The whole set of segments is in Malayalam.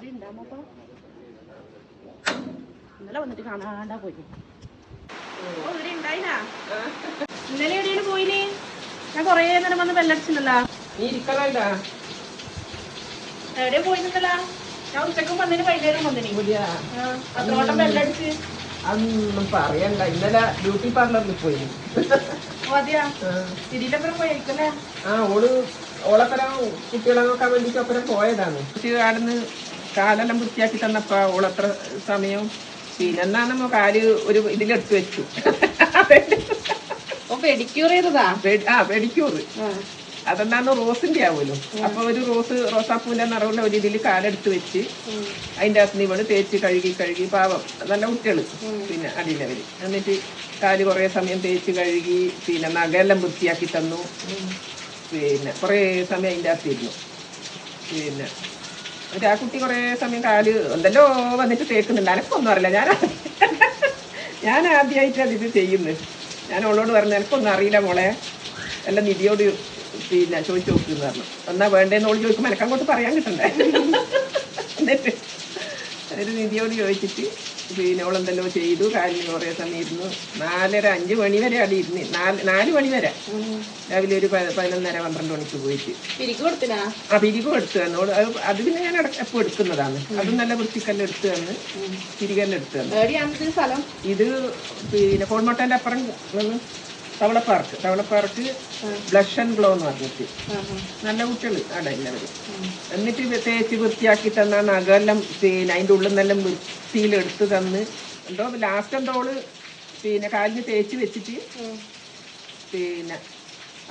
ഇവിടെ ഇന്നലെ വന്നിട്ട് കാണാണ്ടാ പോയി ഓ ഇവിടെ ഉണ്ടായിനാ ഇന്നലെ എവിടെയാണ് പോയിന്? ഞാൻ കൊറേ നേരം വന്ന് ഇരിക്കലാണ്ടാ എവിടെ പോയിരുന്നല്ലോ ഞാൻ ഉച്ചക്കും വന്നിന് വൈകുന്നേരം വന്നിനി. അത്രോട്ടം വെല്ലടിച്ച് അതൊന്നും പറയണ്ട. ഇന്നലെ ബ്യൂട്ടി പാർലറിൽ പോയി. ആ. ഓൾ ഓളപ്പരം കുട്ടികളെ നോക്കാൻ വേണ്ടിട്ട് ഒപ്പരം പോയതാണ്. കുട്ടി ആടുന്ന് കാലെല്ലാം വൃത്തിയാക്കി തന്നപ്പോ ഓളത്ര സമയം പിന്നെ നമ്മ കാൽ ഒരു ഇതിലെടുത്ത് വെച്ചു. പെഡിക്യൂർ ചെയ്തതാ? ആ പെഡിക്യൂർ അതെന്താന്ന് റോസിന്റെ ആവുമല്ലോ അപ്പൊ ഒരു റോസ് റോസാപ്പൂവിന്റെ നിറവുള്ള ഒരു ഇതിൽ കാലെടുത്ത് വെച്ച് അതിന്റെ അകത്ത് ഇവൾ തേച്ച് കഴുകി കഴുകി പാവം നല്ല കുട്ടികൾ പിന്നെ അടിയിലവര്. എന്നിട്ട് കാൽ കുറെ സമയം തേച്ച് കഴുകി പിന്നെ നഖയെല്ലാം വൃത്തിയാക്കി തന്നു. പിന്നെ കുറെ സമയം അതിന്റെ അകത്തിരുന്നു പിന്നെ ആ കുട്ടി കുറേ സമയം കാൽ എന്തല്ലോ വന്നിട്ട് തേക്കുന്നുണ്ട്. എനക്കൊന്നും അറിയില്ല. ഞാൻ ഞാൻ ആദ്യമായിട്ട് അതിത് ചെയ്യുന്നു ഞാൻ അവളോട് പറഞ്ഞു എനക്കൊന്നും അറിയില്ല മോളെ. എല്ലാം നിധിയോട് പിന്നെ ചോദിച്ചു നോക്കുന്നു പറഞ്ഞു. എന്നാ വേണ്ടേന്ന് ഓൾ ചോദിക്കുമ്പോൾ എനക്കങ്ങോട്ട് പറയാൻ കിട്ടണ്ടേ? എന്നിട്ട് ഒരു നിധിയോട് ചോദിച്ചിട്ട് പിന്നെ അവളെന്തെല്ലോ ചെയ്തു കാലിന് കുറേ സമയം ഇരുന്നു. നാലര അഞ്ച് മണി വരെ അവിടെ ഇരുന്ന്. നാല് നാല് മണി വരെ. രാവിലെ ഒരു പതിനൊന്നര പന്ത്രണ്ട് മണിക്ക് പോയിട്ട്. ആ പിരികും എടുത്തു തന്നു. അത് പിന്നെ ഞാൻ എപ്പോൾ എടുക്കുന്നതാണ്. അതും നല്ല വൃത്തിക്കല്ല് എടുത്തു തന്ന് പിരികല്ല് എടുത്തു തന്നു. ഇത് ഇത് പിന്നെ കോൺമോട്ടന്റെ അപ്പുറം തവളപ്പാർക്ക് തവള പാർക്ക് ബ്ലഷ് ആൻഡ് ഗ്ലോ എന്ന് പറഞ്ഞിട്ട്. നല്ല കുട്ടികൾ അവിടെ എല്ലാവരും. എന്നിട്ട് തേച്ച് വൃത്തിയാക്കി തന്ന നഖമെല്ലാം പിന്നെ അതിന്റെ ഉള്ളിൽ നിന്നെല്ലാം വൃത്തിയിൽ എടുത്ത് തന്ന്. എന്തോ ലാസ്റ്റ് എന്തോ പിന്നെ കാലിന് തേച്ച് വെച്ചിട്ട് പിന്നെ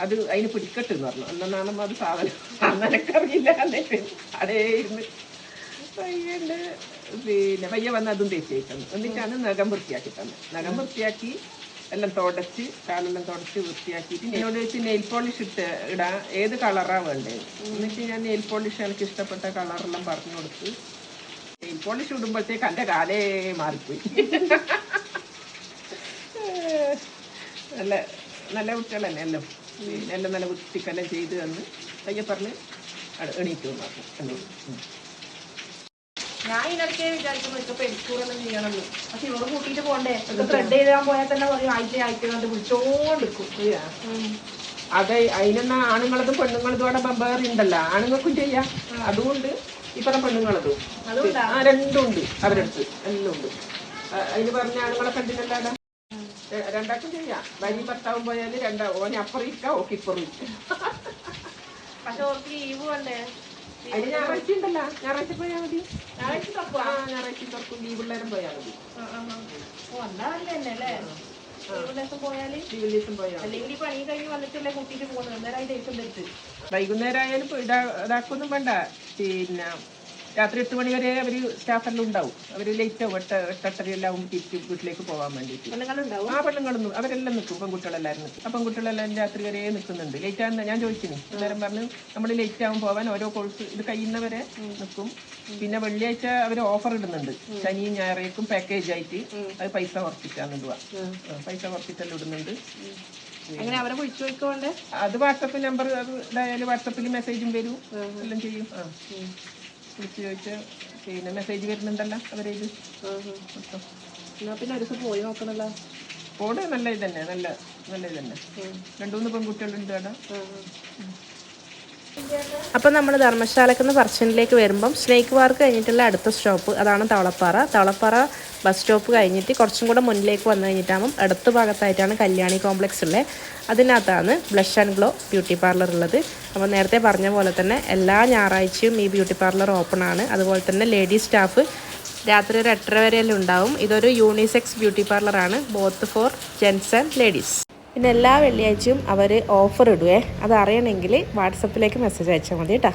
അത് അതിന് പിടിക്കട്ട് എന്ന് പറഞ്ഞു. അന്നാണ് അത് സാധനം. അന്നനക്കറിയില്ല എന്നിട്ട് അതേ ഇരുന്ന് പയ്യണ്ട് പിന്നെ പയ്യ വന്ന് അതും തേച്ച് വെച്ചു എന്നിട്ടാണ് നഖം വൃത്തിയാക്കി തന്നെ. നഖം വൃത്തിയാക്കി എല്ലാം തുടച്ച് കാലെല്ലാം തുടച്ച് വൃത്തിയാക്കിയിട്ട് എന്നോട് ചോദിച്ച് നെയിൽ പോളിഷ് ഇട്ട് ഇടാ. ഏത് കളറാ വേണ്ടത് എന്നിട്ട് ഞാൻ നെയിൽ പോളിഷ് എനിക്ക് ഇഷ്ടപ്പെട്ട കളറെല്ലാം പറഞ്ഞു കൊടുത്ത് നെയിൽ പോളിഷ് ഇടുമ്പോഴത്തേക്ക് എന്റെ കാലേ മാറിപ്പോയി. നല്ല നല്ല കുട്ടികളല്ലേ എല്ലാം? എല്ലാം നല്ല വൃത്തിക്കെല്ലാം ചെയ്ത് തന്ന്. പയ്യെ പറഞ്ഞ് എണീറ്റ് വന്നു. ഞാൻ ഇതിനൊക്കെ വിചാരിക്കുന്നു ഇപ്പൊ പെഡിക്യൂറെല്ലാം ചെയ്യണമെന്ന് പക്ഷെ ഇവിടെ കൂട്ടിയിട്ട് പോണ്ടേ? ഇപ്പൊ ത്രെഡ് ചെയ്താൻ പോയാൽ തന്നെ പറയും ആഴ്ച ആഴ്ച കണ്ട് വിളിച്ചോണ്ടിരിക്കും. അതെ അതിനെന്നാ ആണുങ്ങളതും പെണ്ണുങ്ങളതും അവിടെ ബമ്പേർ ഉണ്ടല്ലോ. ആണുങ്ങൾക്കും ചെയ്യാം. അതുകൊണ്ട് ഇപ്പറം പെണ്ണുങ്ങളതും. ആ രണ്ടും ഉണ്ട് അവരടുത്ത്. എല്ലാം ഉണ്ട് അതിന് പറഞ്ഞ ആണുങ്ങളെ കണ്ടിട്ടല്ലാതെ രണ്ടാക്കും ചെയ്യാം. ഭാര്യയും ഭർത്താവും പോയാൽ രണ്ടാ ഓനെ അപ്പുറം ഇരിക്കാം. പക്ഷെ ഓർക്ക് ലീവ് വേണ്ടേ? അതിന് ഞായറാഴ്ച ഉണ്ടല്ലോ. ഞായറാഴ്ച പോയാൽ മതി. ഞായറാഴ്ച തുറക്കുവാ? ആ ഞായറാഴ്ച തുറക്കും. ലീവ് പിള്ളേരും പോയാൽ മതി. വൈകുന്നേരം ആയാലും ഇതാക്കൊന്നും വേണ്ട. പിന്നെ രാത്രി എട്ട് മണി വരെ അവർ സ്റ്റാഫെല്ലാം ഉണ്ടാവും. അവർ ലേറ്റ് ആവും. എട്ട് എട്ടെട്ടര എല്ലാം ആവും തിരിച്ച് വീട്ടിലേക്ക് പോകാൻ വേണ്ടിയിട്ട്. ആ പെണ്ണുങ്ങളൊന്നും അവരെല്ലാം നിൽക്കും പെൺകുട്ടികളെല്ലാവരും നിൽക്കും അപ്പം പെൺകുട്ടികളെല്ലാം രാത്രി വരെ നിൽക്കുന്നുണ്ട് ലേറ്റ് ആകുന്ന ഞാൻ ചോദിച്ചിന് അന്നേരം പറഞ്ഞു നമ്മൾ ലേറ്റ് ആവും പോകാൻ ഓരോ കോഴ്സ് ഇത് കഴിയുന്നവരെ നിൽക്കും പിന്നെ വെള്ളിയാഴ്ച അവർ ഓഫർ ഇടുന്നുണ്ട്. ശനിയും ഞായറേക്കും പാക്കേജ് ആയിട്ട് അത് പൈസ കുറച്ചിട്ടാണ് ഇടുക പൈസ കുറച്ചിട്ടെല്ലാം ഇടുന്നുണ്ട്. അങ്ങനെ അവരെ വിളിച്ചു അത് വാട്സപ്പ് നമ്പർ അത് ഇതായാലും വാട്സപ്പിൽ മെസ്സേജും വരും. എല്ലാം ചെയ്യും. ആ. വിളിച്ച് ചോദിച്ച് പിന്നെ മെസ്സേജ് വരുന്നുണ്ടല്ലോ അവരെ ഇത് മൊത്തം. എന്നാ പിന്നെ പോയി നോക്കണല്ലോ. കോഡ് നല്ല ഇതന്നെ തന്നെ നല്ല നല്ല ഇത് തന്നെ രണ്ടു മൂന്ന് പെൺകുട്ടികളുണ്ട് അവിടെ. അപ്പോൾ നമ്മൾ ധർമ്മശാലക്കുന്ന് പറശ്ശനിലേക്ക് വരുമ്പം സ്നേക്ക് പാർക്ക് കഴിഞ്ഞിട്ടുള്ള അടുത്ത സ്റ്റോപ്പ് അതാണ് തവളപ്പാറ. തവളപ്പാറ ബസ് സ്റ്റോപ്പ് കഴിഞ്ഞിട്ട് കുറച്ചും കൂടെ മുന്നിലേക്ക് വന്നു കഴിഞ്ഞിട്ടാകുമ്പം അടുത്ത ഭാഗത്തായിട്ടാണ് കല്യാണി കോംപ്ലക്സ് ഉള്ളത് അതിനകത്താണ് blush and glow beauty parlour ഉള്ളത്. അപ്പോൾ നേരത്തെ പറഞ്ഞ പോലെ തന്നെ എല്ലാ ഞായറാഴ്ചയും ഈ ബ്യൂട്ടി പാർലർ ഓപ്പൺ ആണ്. അതുപോലെ തന്നെ ലേഡീസ് സ്റ്റാഫ് രാത്രി ഒരു എട്ടര വരെയെല്ലാം ഉണ്ടാവും. ഇതൊരു unisex beauty പാർലറാണ് both for gents and ladies പിന്നെ എല്ലാ വെള്ളിയാഴ്ചയും അവർ ഓഫർ ഇടുവേ. അത് അറിയണമെങ്കിൽ വാട്സപ്പിലേക്ക് മെസ്സേജ് അയച്ചാൽ മതി കേട്ടോ.